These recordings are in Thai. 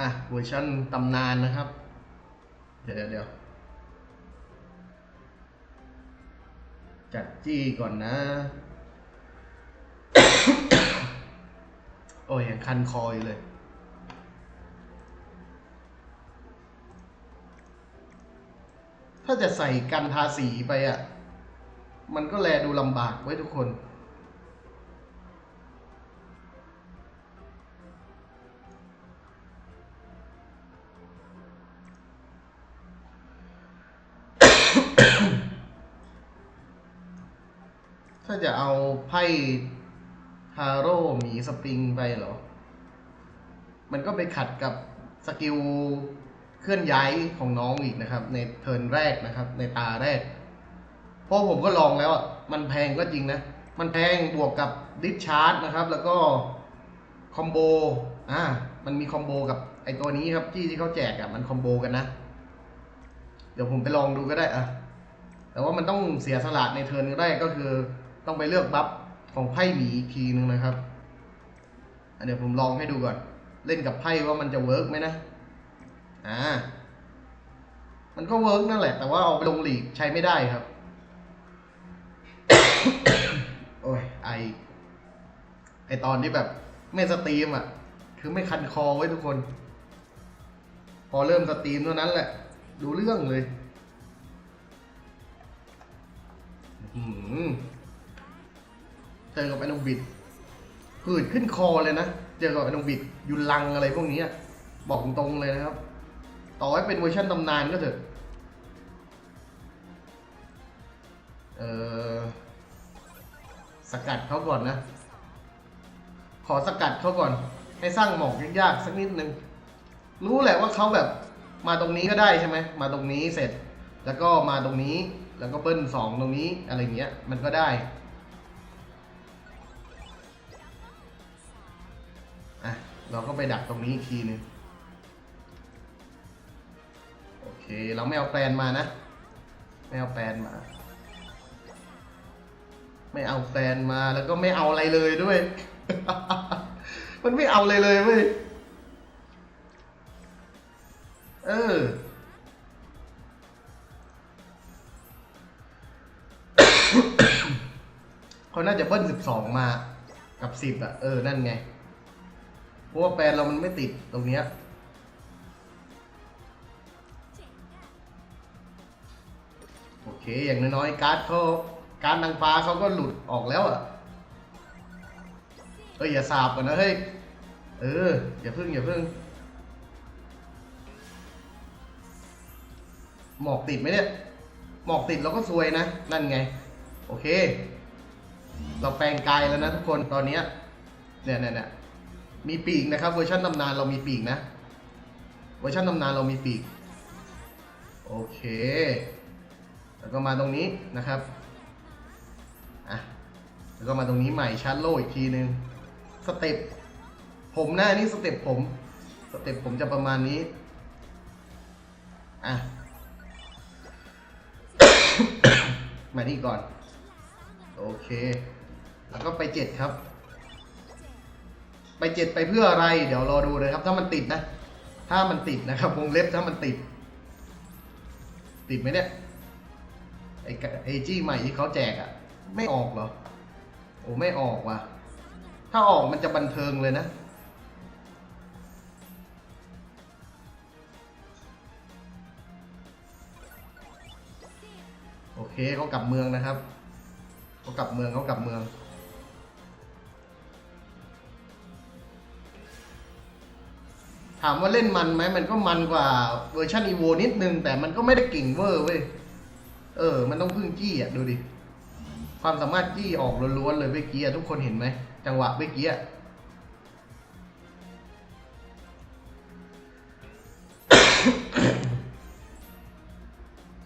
อะเวอร์ชันตำนานนะครับ เดี๋ยวเดี๋ยวจัดจี้ก่อนนะ โอ้ยยังคันคออยู่เลยถ้าจะใส่กันทาสีไปอะ มันก็แลดูลำบากไว้ทุกคน ถ้าจะเอาไพ่ฮาโร่หมีสปริงไปเหรอ มันก็ไปขัดกับสกิลเคลื่อนย้ายของน้องอีกนะครับ ในเทิร์นแรกนะครับ ในตาแรก เพราะผมก็ลองแล้วอะมันแพงก็จริงนะ มันแพงบวกกับดิสชาร์จนะครับ แล้วก็คอมโบ อ่า มันมีคอมโบกับไอตัวนี้ครับที่ที่เขาแจกอะ มันคอมโบกันนะ เดี๋ยวผมไปลองดูก็ได้อะแต่ว่ามันต้องเสียสละในเทิร์นแรกก็คือ ต้องไปเลือกบัฟของไพ่หมีอีกทีนึงนะครับอะเดี๋ยวผมลองให้ดูก่อน เล่นกับไพ่ว่ามันจะเวิร์กไหมนะ อ่า มันก็เวิร์กนั่นแหละ แต่ว่าเอาไปลงหลีกใช้ไม่ได้ครับ โอ้ย ไอ ไอตอนที่แบบไม่สตรีมอะ คือไม่คันคอไว้ทุกคน พอเริ่มสตรีมเท่านั้นแหละ ดูเรื่องเลย อื้อหื อเจอกับไอ้นงบิดหืดขึ้นคอเลยนะ เจอกับไอ้นงบิดยุนลังอะไรพวกนี้บอกตรงๆเลยนะครับ ต่อให้เป็นเวอร์ชันตำนานก็เถอะเออสกัดเขาก่อนนะ ขอสกัดเขาก่อน ให้สร้างหมอกยากๆสักนิดนึง รู้แหละว่าเขาแบบมาตรงนี้ก็ได้ใช่ไหม มาตรงนี้เสร็จ แล้วก็มาตรงนี้ แล้วก็เบิ้ลสองตรงนี้อะไรเงี้ย มันก็ได้ เราก็ไปดักตรงนี้อีกทีนึงโอเค เราไม่เอาแปลนมานะ ไม่เอาแปลนมา ไม่เอาแปลนมาแล้วก็ไม่เอาอะไรเลยด้วย มันไม่เอาอะไรเลยเว้ยเออเขาน่าจะเบิ้ลสิบสองมากับสิบอะ เออ นั่นไง เพราะว่าแปลนเรามันไม่ติดตรงเนี้ยโอเค อย่างน้อยๆ การ์ดเขาการดนางฟ้าเขาก็หลุดออกแล้วอะเอ้ยอย่าสาบกันนะเฮ้ย เออ อย่าพึ่งอย่าพึ่ง หมอกติดไหมเนี่ย หมอกติดเราก็ซวยนะ นั่นไง โอเค เราแปลงกายแล้วนะทุกคนตอนนี้เนี่ยเนี่ยเนี่ย มีปีกนะครับ เวอร์ชันตำนานเรามีปีกนะ เวอร์ชันตำนานเรามีปีก โอเค แล้วก็มาตรงนี้นะครับ อะ แล้วก็มาตรงนี้ใหม่ชาร์จโลอีกทีนึง สเต็ป ผมหน้านี่สเต็ปผม สเต็ปผมจะประมาณนี้ อะ มานี่ก่อน โอเค แล้วก็ไปเจ็ดครับ ไปเจ็ดไปเพื่ออะไร เดี๋ยวรอดูเลยครับ ถ้ามันติดนะ ถ้ามันติดนะครับวงเล็บถ้ามันติด ติดไหมเนี่ยไอ้กะไอจี้ใหม่ที่เขาแจกอะ ไม่ออกเหรอ โอ้ไม่ออกว่ะ ถ้าออกมันจะบันเทิงเลยนะ โอเคเขากลับเมืองนะครับเขากลับเมืองเขากลับเมือง ถามว่าเล่นมันไหมมันก็มันกว่าเวอร์ชันอีโวนิดนึง แต่มันก็ไม่ได้เก่งเวอร์เว้ย เออ มันต้องพึ่งจี้อะ ดูดิ ความสามารถจี้ออกล้วนๆเลยเมื่อกี้อะทุกคนเห็นไหม จังหวะเมื่อกี้อะ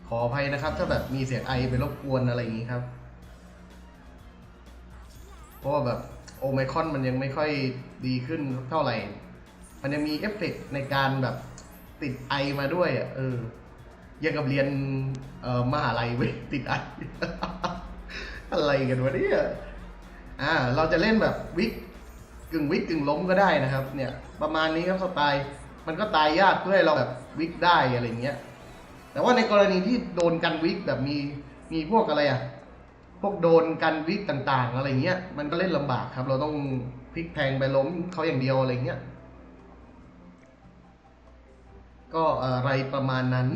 ขออภัยนะครับ ถ้าแบบมีเสียงไอไปรบกวนอะไรอย่างนี้ครับ เพราะว่าแบบโอไมคอนมันยังไม่ค่อยดีขึ้นเท่าไหร่ มันยังมีเอฟเฟกต์ในการแบบติดไอมาด้วยอะเออยังกับเรียนเอ่อมหาลัยเว้ยติดไอ อะไรกันวะเนี่ยอ่าเราจะเล่นแบบวิกกึ่งวิกกึ่งล้มก็ได้นะครับ เนี่ย ประมาณนี้ครับสไตล์มันก็ตายยากเพื่อให้เราแบบวิกได้อะไรเงี้ย แต่ว่าในกรณีที่โดนกันวิกแบบมีมีพวกอะไรอะพวกโดนกันวิกต่างๆ อะไรเงี้ย มันก็เล่นลำบากครับ เราต้องพลิกแพงไปล้มเขาอย่างเดียวอะไรเงี้ย ก็อะไรประมาณนั้น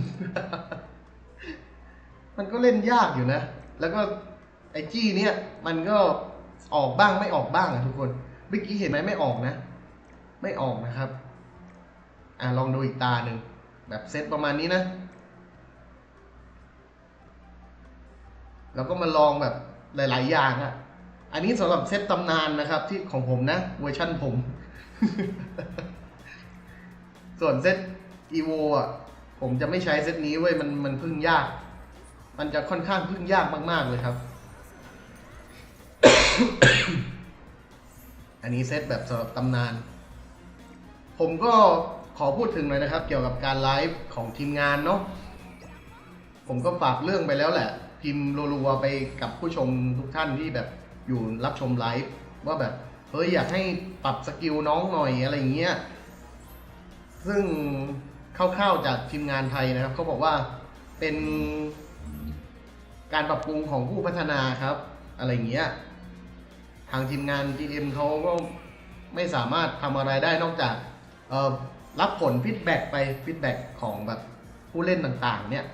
มันก็เล่นยากอยู่นะ แล้วก็ไอจี้เนี่ยมันก็ออกบ้างไม่ออกบ้างอะทุกคน เมื่อกี้เห็นไหมไม่ออกนะ ไม่ออกนะครับ อะลองดูอีกตาหนึ่งแบบเซตประมาณนี้นะ แล้วก็มาลองแบบหลาย ๆ อย่างอะอันนี้สำหรับเซตตำนานนะครับ ที่ของผมนะเวอร์ชั่นผม ส่วนเซต อีโวอะผมจะไม่ใช้เซตนี้เว้ยมันมันพึ่งยาก มันจะค่อนข้างพึ่งยากมาก ๆ เลยครับ อันนี้เซตแบบสำหรับตำนาน ผมก็ขอพูดถึงหน่อยนะครับ เกี่ยวกับการไลฟ์ของทีมงานเนาะผมก็ฝากเรื่องไปแล้วแหละ พิมพ์รัวๆไปกับผู้ชมทุกท่านที่แบบอยู่รับชมไลฟ์ว่าแบบเฮ้ยอยากให้ปรับสกิลน้องหน่อยอะไรเงี้ย ซึ่ง คร่าวๆจากทีมงานไทยนะครับเขาบอกว่าเป็นการปรับปรุงของผู้พัฒนาครับ อะไรอย่างเงี้ยทางทีมงาน GM เขาก็ไม่สามารถทำอะไรได้นอกจากรับผลฟีดแบ็กไปฟีดแบ็กของแบบผู้เล่นต่างๆ เนี่ย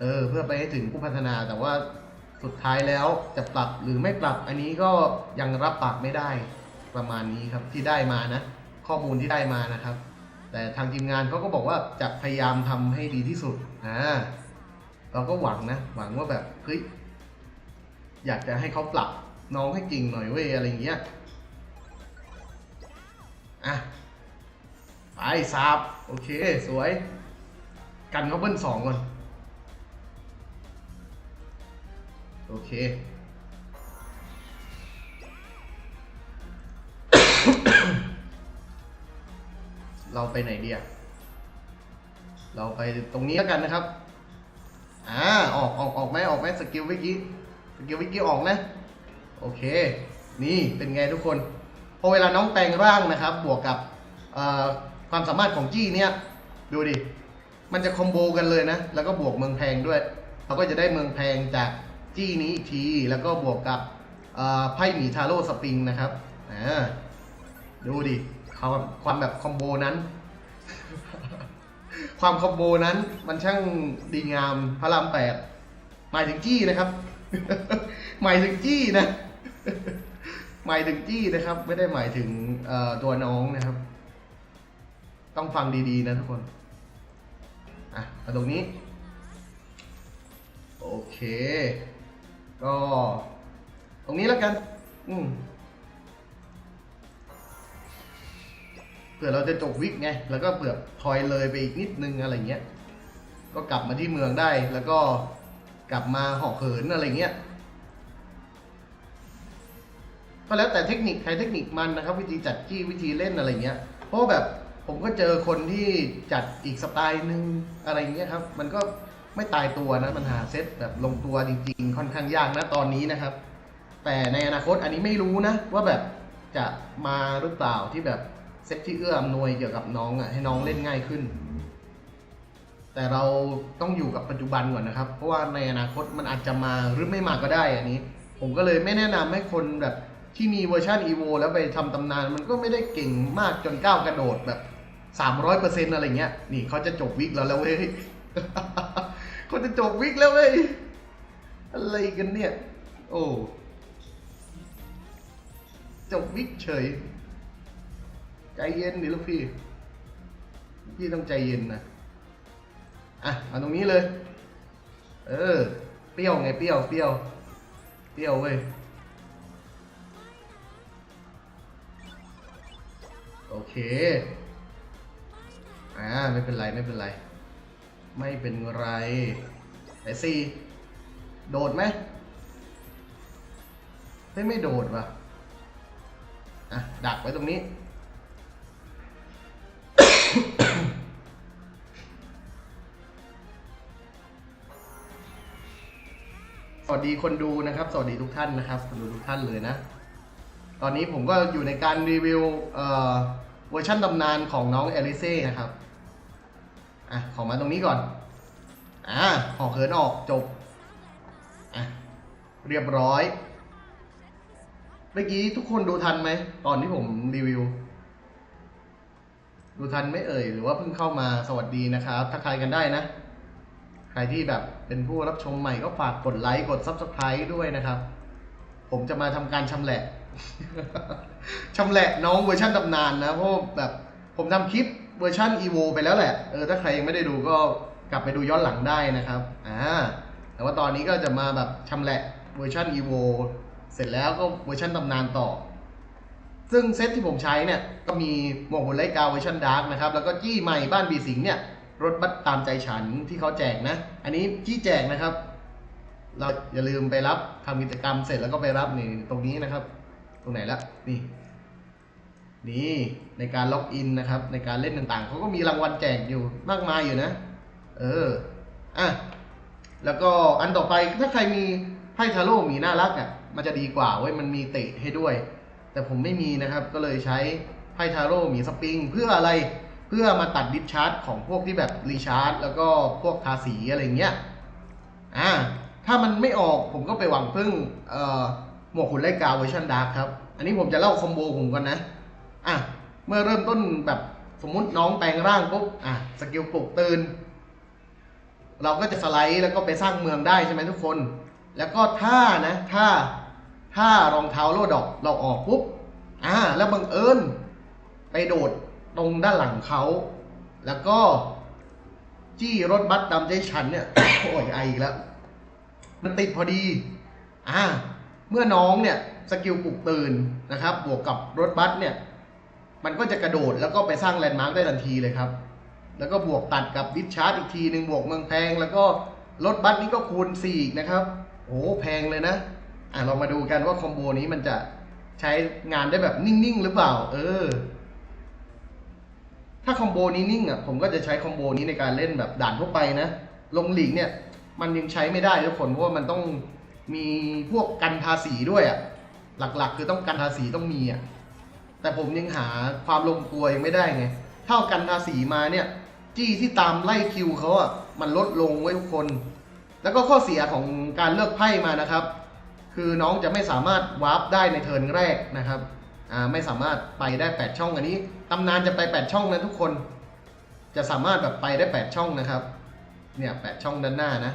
เออเพื่อไปให้ถึงผู้พัฒนาแต่ว่าสุดท้ายแล้วจะปรับหรือไม่ปรับอันนี้ก็ยังรับปากไม่ได้ประมาณนี้ครับที่ได้มานะ ข้อมูลที่ได้มานะครับ แต่ทางทีมงานเขาก็บอกว่าจะพยายามทำให้ดีที่สุดอ่าเราก็หวังนะ หวังว่าแบบเฮ้ยอยากจะให้เขาปรับน้องให้จริงหน่อยเว้ยอะไรอย่างเงี้ยอะไปสาบโอเค สวย กันเขาเบิ้ลสองก่อน โอเค เราไปไหนดีอะเราไปตรงนี้แล้วกันนะครับอ่าออกออกออกไหมออกไหมสกิลวิกี้สกิลวิกี้ออกนะ โอเค นี่เป็นไงทุกคนพอเวลาน้องแปลงร่างนะครับ บวกกับความสามารถของจี้เนี่ย ดูดิ มันจะคอมโบกันเลยนะ แล้วก็บวกเมืองแพงด้วย เราก็จะได้เมืองแพงจากจี้นี้อีกที แล้วก็บวกกับไพ่หมีทาโร่สปริงนะครับอ่าดูดิ ความความแบบคอมโบนั้น ความคอมโบนั้นมันช่างดีงามพระรามแปดหมายถึงจี้นะครับ หมายถึงจี้นะ หมายถึงจี้นะครับ ไม่ได้หมายถึงเอ่อตัวน้องนะครับ ต้องฟังดีๆนะทุกคน อะมาตรงนี้ โอเค ก็ตรงนี้แล้วกัน อืม ผื่อเราจะจบวิกไง แล้วก็เผื่อทอยเลยไปอีกนิดนึงอะไรเงี้ย ก็กลับมาที่เมืองได้ แล้วก็กลับมาห่อเหินอะไรเงี้ย ก็แล้วแต่เทคนิคใครเทคนิคมันนะครับ วิธีจัดจี้วิธีเล่นอะไรเงี้ย เพราะแบบผมก็เจอคนที่จัดอีกสไตล์หนึ่งอะไรเงี้ยครับ มันก็ไม่ตายตัวนะ มันหาเซตแบบลงตัวจริง ๆ ค่อนข้างยากนะตอนนี้นะครับ แต่ในอนาคตอันนี้ไม่รู้นะ ว่าแบบจะมาหรือเปล่าที่แบบ เซตที่เอื้ออำนวยเกี่ยวกับน้องอะให้น้องเล่นง่ายขึ้น แต่เราต้องอยู่กับปัจจุบันก่อนนะครับ เพราะว่าในอนาคตมันอาจจะมาหรือไม่มาก็ได้อันนี้ ผมก็เลยไม่แนะนำให้คนแบบที่มีเวอร์ชัน EVO แล้วไปทำตำนาน มันก็ไม่ได้เก่งมากจนก้าวกระโดดแบบ 300%อะไรเงี้ย นี่เขาจะจบวิกแล้วแล้วเว้ยเขาจะจบวิกแล้วเว้ย อะไรกันเนี่ย โอ้ จบวิกเฉย ใจเย็นดิลูกพี่ พี่ต้องใจเย็นนะ อะ เอาตรงนี้เลย เออ เปรี้ยวไงเปรี้ยว เปรี้ยว เปรี้ยวเว้ย โอเค อ่า ไม่เป็นไรไม่เป็นไร ไม่เป็นไรแต่สี่โดดไหมเฮ้ยไม่โดดว่ะ อะ ดักไว้ตรงนี้ วัสดีคนดูนะครับ สวัสดีทุกท่านนะครับคนดูทุกท่านเลยนะ ตอนนี้ผมก็อยู่ในการรีวิวเอ่อเวอร์ชันตำนานของน้องเอลิเซ่นะครับ อะ ขอมาตรงนี้ก่อน อ่าขอเขินออกจบ อะ เรียบร้อย เมื่อกี้ทุกคนดูทันไหม ตอนที่ผมรีวิว ดูทันไหม่เอ่ย หรือว่าเพิ่งเข้ามาสวัสดีนะครับ ทักทายกันได้นะ ใครที่แบบเป็นผู้รับชมใหม่ก็ฝากกดไลค์กด Subscribe ด้วยนะครับ ผมจะมาทำการชำแหละชำแหละน้องเวอร์ชันตำนานนะ เพราะแบบผมทำคลิปเวอร์ชัน EVO ไปแล้วแหละ เออถ้าใครยังไม่ได้ดูก็กลับไปดูย้อนหลังได้นะครับ อ่า แต่ว่าตอนนี้ก็จะมาแบบชำแหละเวอร์ชัน EVO เสร็จแล้วก็เวอร์ชันตำนานต่อ ซึ่งเซตที่ผมใช้เนี่ย ก็มีหมวกหุ่นไลกาเวอร์ชันดาร์กนะครับ แล้วก็จี้ใหม่บ้านบีสิงเนี่ย รถบัสตามใจฉันที่เขาแจกนะ อันนี้จี้แจกนะครับ เราอย่าลืมไปรับทำกิจกรรมเสร็จแล้วก็ไปรับนี่ตรงนี้นะครับ ตรงไหนละนี่นี่ในการล็อกอินนะครับ ในการเล่นต่างๆเขาก็มีรางวัลแจกอยู่มากมายอยู่นะ เอออะแล้วก็อันต่อไปถ้าใครมีไพ่ทาโร่หมีน่ารักอะมันจะดีกว่าเว้ยมันมีเตะให้ด้วย แต่ผมไม่มีนะครับก็เลยใช้ไพ่ทาโร่หมีสปริงเพื่ออะไร พื่อมาตัดดิสชาร์จของพวกที่แบบรีชาร์จแล้วก็พวกทาสีอะไรเงี้ยอ่าถ้ามันไม่ออกผมก็ไปหวังพึ่งเอ่อหมวกขุนไลกาเวอร์ชันดาร์คครับ อันนี้ผมจะเล่าคอมโบผมก่อนนะอะเมื่อเริ่มต้นแบบสมมุติน้องแปลงร่างปุ๊บอะสกิลปลุกตื่นเราก็จะสไลด์แล้วก็ไปสร้างเมืองได้ใช่ไหมทุกคน แล้วก็ถ้านะถ้าถ้ารองเท้าโลดอกเราออกปุ๊บอ่าแล้วบังเอิญไปโดด ตรงด้านหลังเขา แล้วก็จี้รถบัสตามใจฉันเนี่ย โอ้ยไออีกแล้ว มันติดพอดี อ่า เมื่อน้องเนี่ยสกิลปลุกตื่นนะครับ บวกกับรถบัสเนี่ย มันก็จะกระโดดแล้วก็ไปสร้างแลนด์มาร์กได้ทันทีเลยครับ แล้วก็บวกตัดกับดิสชาร์จอีกทีหนึ่งบวกเมืองแพง แล้วก็รถบัสนี้ก็คูณ4อีกนะครับโอ้แพงเลยนะ อะเรามาดูกันว่าคอมโบนี้มันจะใช้งานได้แบบนิ่ง ๆ หรือเปล่า เออ ถ้าคอมโบนี้นิ่งอะผมก็จะใช้คอมโบนี้ในการเล่นแบบด่านทั่วไปนะ ลงหลีกเนี่ย มันยังใช้ไม่ได้ทุกคนเพราะว่ามันต้องมีพวกกันทาสีด้วยอะหลักๆ คือต้องกันทาสีต้องมีอะแต่ผมยังหาความลงตัวยังไม่ได้ไงเท่ากันทาสีมาเนี่ย จี้ที่ตามไล่คิวเขาอะมันลดลงไว้ทุกคน แล้วก็ข้อเสียของการเลือกไพ่มานะครับ คือน้องจะไม่สามารถวาร์ปได้ในเทิร์นแรกนะครับ ไม่สามารถไปได้ 8 ช่องอันนี้ตำนานจะไป 8 ช่องนะทุกคน จะสามารถแบบไปได้ 8 ช่องนะครับ เนี่ย8ช่องด้านหน้านะ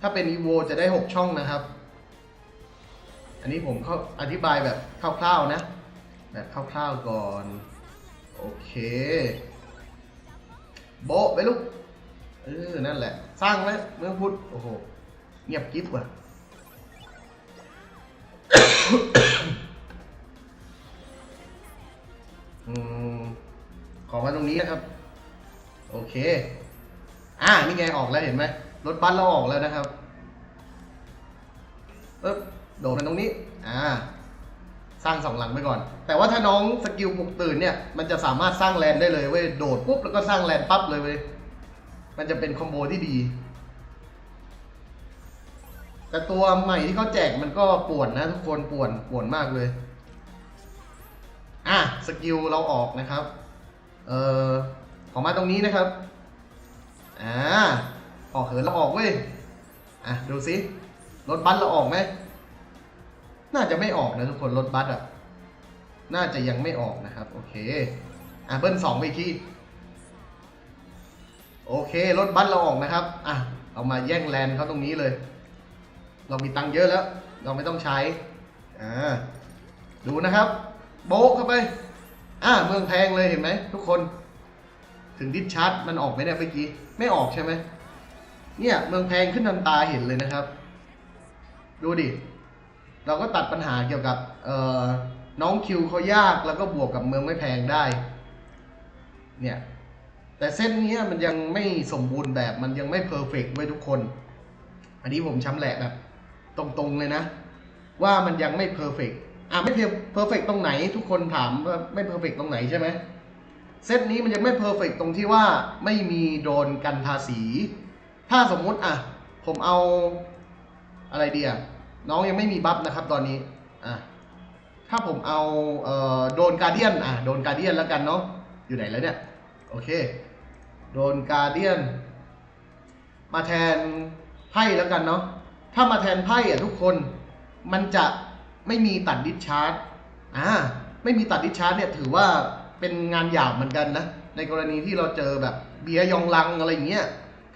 ถ้าเป็น EVO จะได้ 6 ช่องนะครับ อันนี้ผมเขาอธิบายแบบคร่าวๆนะ แบบคร่าวๆก่อน โอเค โบไปลูก เออ นั่นแหละ สร้างไหมเมื่อพุธโอ้โห เงียบกิ๊บว่ะ นี้นะครับ โอเค อ่านี่ไงออกแล้วเห็นไหมรถบัสเราออกแล้วนะครับปึ๊บโดดมาตรงนี้ อ่า สร้างสองหลังไปก่อน แต่ว่าถ้าน้องสกิลปลุกตื่นเนี่ย มันจะสามารถสร้างแลนได้เลยเว้ย โดดปุ๊บแล้วก็สร้างแลนปั๊บเลยเว้ย มันจะเป็นคอมโบที่ดี แต่ตัวใหม่ที่เขาแจกมันก็ป่วนนะทุกคนป่วนป่วนมากเลย อะสกิลเราออกนะครับ เอ่อขอมาตรงนี้นะครับ อ่า ออกเหินเราออกเว้ย อะดูสิ รถบัสเราออกไหม น่าจะไม่ออกนะทุกคนรถบัสอะ น่าจะยังไม่ออกนะครับ โอเค อะเบิ้ลสองไปอีกทีโอเค รถบัสเราออกนะครับ อะเอามาแย่งแลนด์เขาตรงนี้เลย เรามีตังค์เยอะแล้ว เราไม่ต้องใช้ อ่า ดูนะครับ โบ๊ะเข้าไป อ่าเมืองแพงเลยเห็นไหมทุกคน ถึงดิสชาร์จมันออกไหมเนี่ยเมื่อกี้ ไม่ออกใช่ไหมเนี่ยเมืองแพงขึ้นทันตาเห็นเลยนะครับ ดูดิ เราก็ตัดปัญหาเกี่ยวกับเอ่อน้องคิวเขายากแล้วก็บวกกับเมืองไม่แพงได้ เนี่ยแต่เส้นเนี้ยมันยังไม่สมบูรณ์แบบมันยังไม่เพอร์เฟกต์ไว้ทุกคน อันนี้ผมช้ำแหละแบบตรงๆเลยนะ ว่ามันยังไม่เพอร์เฟกต์ อะไม่เพอร์เฟกต์ตรงไหน ทุกคนถามว่าไม่เพอร์เฟกต์ตรงไหนใช่ไหมเซตนี้มันยังไม่เพอร์เฟกต์ตรงที่ว่าไม่มีโดนกันทาสี ถ้าสมมุติอะ ผมเอาอะไรเดีอะน้องยังไม่มีบัฟนะครับตอนนี้อะถ้าผมเอาเอ่อโดนการเดียนอะโดนการเดียนแล้วกันเนาะอยู่ไหนแล้วเนี่ย โอเค โดนการเดียน มาแทนไพ่แล้วกันเนาะถ้ามาแทนไพ่อะทุกคนมันจะ ไม่มีตัดดิสชาร์จอ่าไม่มีตัดดิสชาร์จเนี่ยถือว่าเป็นงานหยาบเหมือนกันนะ ในกรณีที่เราเจอแบบเบียยองลังอะไรอย่างเงี้ย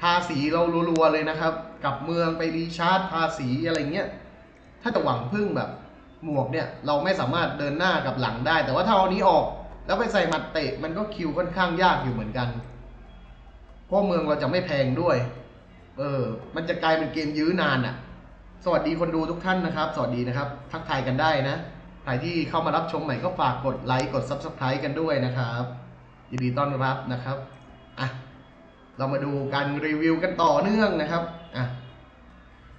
ทาสีเรารัวๆเลยนะครับ กับเมืองไปรีชาร์จทาสีอะไรเงี้ยถ้าจะหวังพึ่งแบบหมวกเนี่ยเราไม่สามารถเดินหน้ากับหลังได้ แต่ว่าถ้าเอาอันนี้ออก แล้วไปใส่หมัดเตะมันก็คิวค่อนข้างยากอยู่เหมือนกันเพราะเมืองเราจะไม่แพงด้วย เออ มันจะกลายเป็นเกมยื้อนานอะ่ะ สวัสดีคนดูทุกท่านนะครับ สวัสดีนะครับ ทักทายกันได้นะ ใครที่เข้ามารับชมใหม่ก็ฝากกดไลค์กด Subscribe กันด้วยนะครับยินดีต้อนรับนะครับอะเรามาดูการรีวิวกันต่อเนื่องนะครับอะ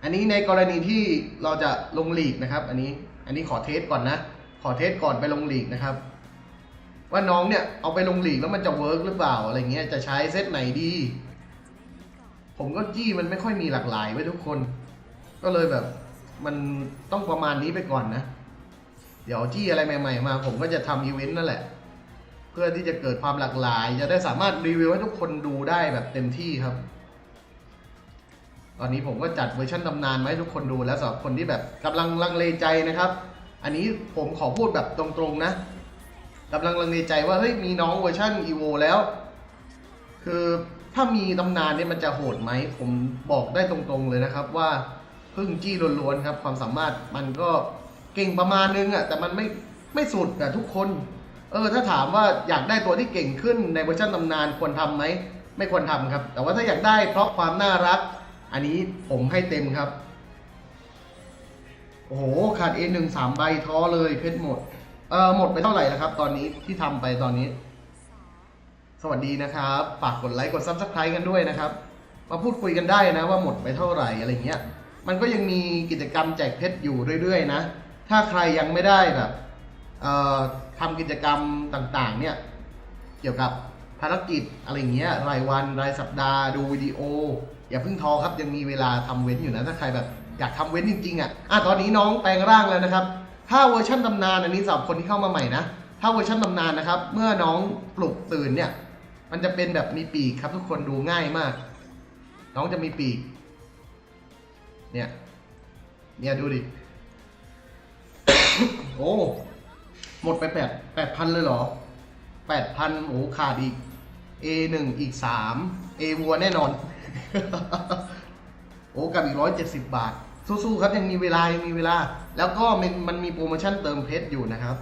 อันนี้ในกรณีที่เราจะลงหลีกนะครับ อันนี้อันนี้ขอเทสก่อนนะ ขอเทสก่อนไปลงหลีกนะครับ ว่าน้องเนี่ยเอาไปลงหลีกแล้วมันจะเวิร์กหรือเปล่าอะไรเงี้ยจะใช้เซตไหนดี ผมก็จี้มันไม่ค่อยมีหลากหลายไว้ทุกคน ก็เลยแบบ มันต้องประมาณนี้ไปก่อนนะ เดี๋ยวจี้อะไรใหม่ๆ มา ผมก็จะทำอีเวนต์นั่นแหละ เพื่อที่จะเกิดความหลากหลาย จะได้สามารถรีวิวให้ทุกคนดูได้แบบเต็มที่ครับ ตอนนี้ผมก็จัดเวอร์ชันตำนานมาให้ทุกคนดูแล้วสำหรับคนที่แบบกำลังลังเลใจนะครับ อันนี้ผมขอพูดแบบตรงๆนะกำลังลังเลใจว่าเฮ้ยมีน้องเวอร์ชันอีโวแล้ว คือถ้ามีตำนานเนี่ยมันจะโหดไหม ผมบอกได้ตรงๆเลยนะครับว่า พึ่งจี้ล้วนๆครับ ความสามารถมันก็เก่งประมาณนึงอะ่ะแต่มันไม่ไม่สุดอะทุกคน เออถ้าถามว่าอยากได้ตัวที่เก่งขึ้นในเวอร์ชันตำนานควรทำไหมไม่ควรทำครับ แต่ว่าถ้าอยากได้เพราะความน่ารัก อันนี้ผมให้เต็มครับ โอ้โหขาด A1 สามใบท้อเลยเพชรหมดเออหมดไปเท่าไหร่แล้วครับ ตอนนี้ที่ทำไปตอนนี้ สวัสดีนะครับ ฝากกดไลค์กด Subscribe กันด้วยนะครับ มาพูดคุยกันได้นะว่าหมดไปเท่าไหร่อะไรเงี้ย มันก็ยังมีกิจกรรมแจกเพชรอยู่เรื่อยๆนะ ถ้าใครยังไม่ได้แบบทำกิจกรรมต่างๆ เนี่ย เกี่ยวกับภารกิจอะไรเงี้ย รายวัน รายสัปดาห์ ดูวิดีโอ อย่าเพิ่งท้อครับ ยังมีเวลาทำเว้นอยู่นะ ถ้าใครแบบอยากทำเว้นจริงๆอะอะ ตอนนี้น้องแปลงร่างแล้วนะครับ ถ้าเวอร์ชันตำนานอันนี้สำหรับคนที่เข้ามาใหม่นะ ถ้าเวอร์ชันตำนานนะครับ เมื่อน้องปลุกตื่นเนี่ย มันจะเป็นแบบมีปีกครับทุกคนดูง่ายมาก น้องจะมีปีก เนี่ย เนี่ยดูดิ โอ้ หมดไปแปดแปดพันเลยเหรอแปดพันโอ้ขาดอีก A หนึ่งอีกสาม A วัวแน่นอน โอ้กับอีกร้อยเจ็ดสิบบาท สู้ๆครับยังมีเวลา ยังมีเวลา แล้วก็มันมันมีโปรโมชั่นเติมเพชรอยู่นะครับ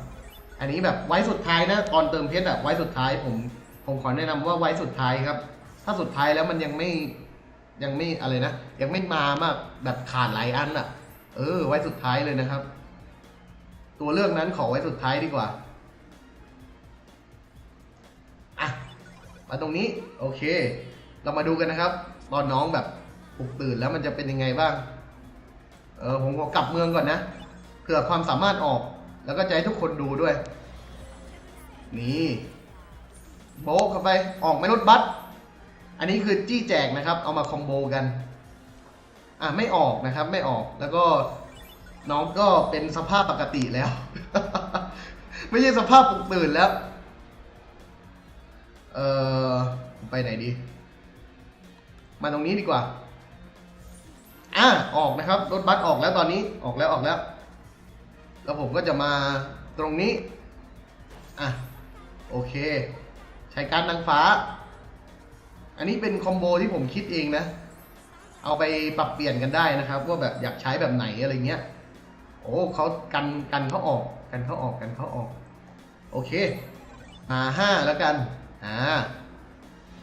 อันนี้แบบไว้สุดท้ายนะ ตอนเติมเพชรอะไว้สุดท้ายผมผมขอแนะนำว่าไว้สุดท้ายครับ ถ้าสุดท้ายแล้วมันยังไม่ ยังไม่อะไรนะ ยังไม่มามากแบบขาดหลายอันอะเออ ไว้สุดท้ายเลยนะครับ ตัวเลือกนั้นขอไว้สุดท้ายดีกว่าอะมาตรงนี้โอเค เรามาดูกันนะครับ ตอนน้องแบบปลุกตื่นแล้วมันจะเป็นยังไงบ้าง เออผมขอกลับเมืองก่อนนะเผื่อความสามารถออก แล้วก็จะให้ทุกคนดูด้วย นี่โบะเข้าไปออกไม่รถบัส อันนี้คือจี้แจกนะครับ เอามาคอมโบกัน อะไม่ออกนะครับ ไม่ออก แล้วก็น้องก็เป็นสภาพปกติแล้ว ไม่ใช่สภาพปลุกตื่นแล้ว เออไปไหนดี มาตรงนี้ดีกว่า อะออกนะครับ รถบัสออกแล้วตอนนี้ ออกแล้วออกแล้ว แล้วผมก็จะมาตรงนี้ อะ โอเค ใช้การนางฟ้า อันนี้เป็นคอมโบที่ผมคิดเองนะ เอาไปปรับเปลี่ยนกันได้นะครับ ว่าแบบอยากใช้แบบไหนอะไรเงี้ย โอ้เขากันกันเขาออก กันเขาออกกันเขาออก โอเคมาห้าแล้วกันอ่า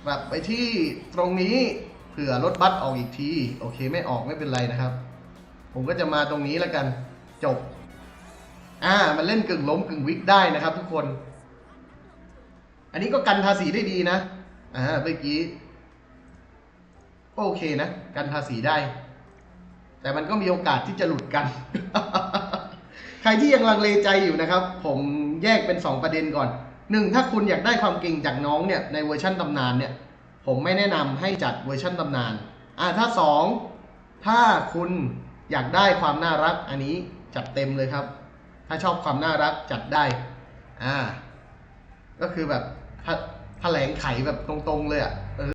ปรับไปที่ตรงนี้เผื่อรถบัสออกอีกที โอเคไม่ออกไม่เป็นไรนะครับ ผมก็จะมาตรงนี้แล้วกันจบ อ่า มันเล่นกึ่งล้มกึ่งวิกได้นะครับทุกคน อันนี้ก็กันภาษีได้ดีนะ อ่าเมื่อกี้ ก็โอเคนะกันภาษีได้ แต่มันก็มีโอกาสที่จะหลุดกัน ใครที่ยังลังเลใจอยู่นะครับ ผมแยกเป็น 2 ประเด็นก่อนหนึ่งถ้าคุณอยากได้ความเก่งจากน้องเนี่ยในเวอร์ชั่นตำนานเนี่ยผมไม่แนะนำให้จัดเวอร์ชั่นตำนานอ่าถ้า 2 ถ้าคุณอยากได้ความน่ารักอันนี้จัดเต็มเลยครับ ถ้าชอบความน่ารักจัดได้อ่าก็คือแบบถ้าแถลงไขแบบตรงๆเลยอะ